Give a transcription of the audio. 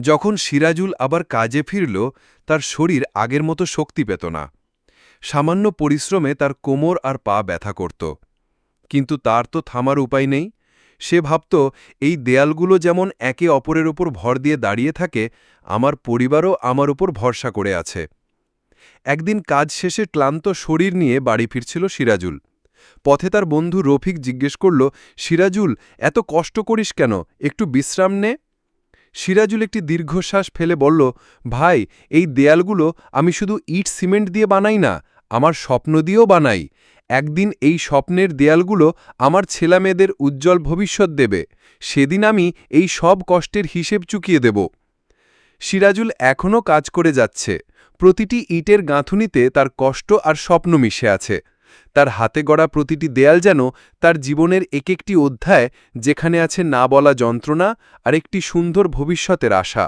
যখন সিরাজুল আবার কাজে ফিরল, তার শরীর আগের মতো শক্তি পেত না। সামান্য পরিশ্রমে তার কোমর আর পা ব্যথা করত। কিন্তু তার তো থামার উপায় নেই। সে ভাবত, এই দেয়ালগুলো যেমন একে অপরের ওপর ভর দিয়ে দাঁড়িয়ে থাকে, আমার পরিবারও আমার উপর ভরসা করে আছে। একদিন কাজ শেষে ক্লান্ত শরীর নিয়ে বাড়ি ফিরছিল সিরাজুল। পথে তার বন্ধু রফিক জিজ্ঞেস করল, সিরাজুল, এত কষ্ট করিস কেন? একটু বিশ্রাম নে। সিরাজুল একটি দীর্ঘশ্বাস ফেলে বলল, ভাই, এই দেয়ালগুলো আমি শুধু ইট সিমেন্ট দিয়ে বানাই না, আমার স্বপ্ন দিয়েও বানাই। একদিন এই স্বপ্নের দেয়ালগুলো আমার ছেলেমেয়েদের উজ্জ্বল ভবিষ্যৎ দেবে। সেদিন আমি এই সব কষ্টের হিসেব চুকিয়ে দেব। সিরাজুল এখনও কাজ করে যাচ্ছে। প্রতিটি ইটের গাঁথুনিতে তার কষ্ট আর স্বপ্ন মিশে আছে। তার হাতে গড়া প্রতিটি দেয়াল যেন তার জীবনের এক একটি অধ্যায় যেখানে আছে না বলা যন্ত্রণা আর একটি সুন্দর ভবিষ্যতের আশা।